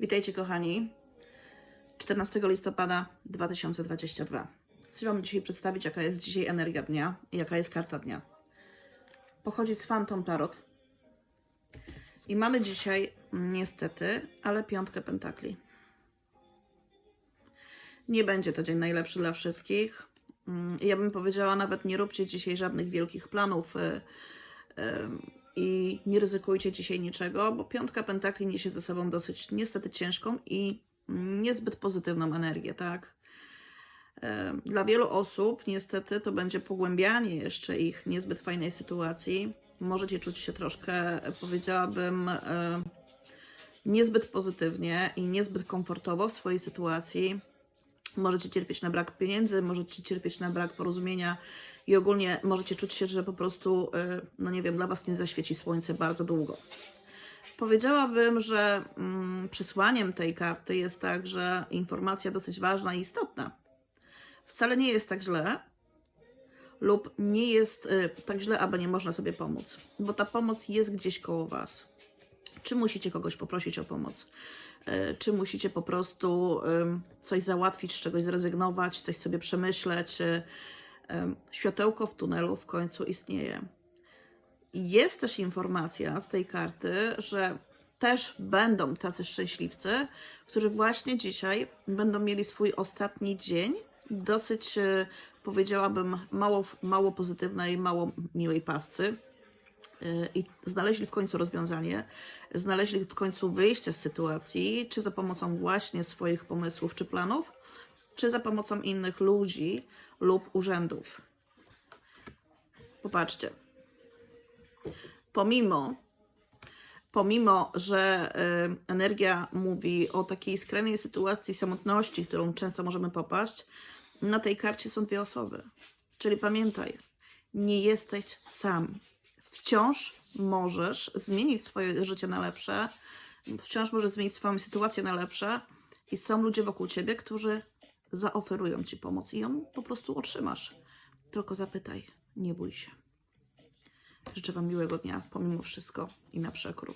Witajcie kochani. 14 listopada 2022. Chcę Wam dzisiaj przedstawić, jaka jest dzisiaj energia dnia i jaka jest karta dnia. Pochodzi z Phantom Tarot. I mamy dzisiaj, niestety, ale piątkę pentakli. Nie będzie to dzień najlepszy dla wszystkich. Mm, Ja bym powiedziała, nawet nie róbcie dzisiaj żadnych wielkich planów. y, i nie ryzykujcie dzisiaj niczego, bo piątka pentakli niesie ze sobą dosyć niestety ciężką i niezbyt pozytywną energię, tak? E, Dla wielu osób niestety to będzie pogłębianie jeszcze ich niezbyt fajnej sytuacji. Możecie czuć się troszkę, powiedziałabym, e, niezbyt pozytywnie i niezbyt komfortowo w swojej sytuacji. Możecie cierpieć na brak pieniędzy, możecie cierpieć na brak porozumienia i ogólnie możecie czuć się, że po prostu, y, no nie wiem, dla Was nie zaświeci słońce bardzo długo. Powiedziałabym, że mm, przesłaniem tej karty jest także informacja dosyć ważna i istotna. Wcale nie jest tak źle, lub nie jest y, tak źle, aby nie można sobie pomóc, bo ta pomoc jest gdzieś koło Was. Czy musicie kogoś poprosić o pomoc? Y, Czy musicie po prostu coś załatwić, z czegoś zrezygnować, coś sobie przemyśleć? ym, Światełko w tunelu w końcu istnieje. Jest też informacja z tej karty, że też będą tacy szczęśliwcy, którzy właśnie dzisiaj będą mieli swój ostatni dzień dosyć, y, powiedziałabym, mało, mało pozytywnej, mało miłej pascy i znaleźli w końcu rozwiązanie, znaleźli w końcu wyjście z sytuacji, czy za pomocą właśnie swoich pomysłów czy planów, czy za pomocą innych ludzi lub urzędów. Popatrzcie. Pomimo, pomimo że y, energia mówi o takiej skrajnej sytuacji samotności, którą często możemy popaść, na tej karcie są dwie osoby. Czyli pamiętaj, nie jesteś sam. Wciąż możesz zmienić swoje życie na lepsze, wciąż możesz zmienić swoją sytuację na lepsze i są ludzie wokół ciebie, którzy zaoferują ci pomoc i ją po prostu otrzymasz. Tylko zapytaj, nie bój się. Życzę Wam miłego dnia, pomimo wszystko i na przekór.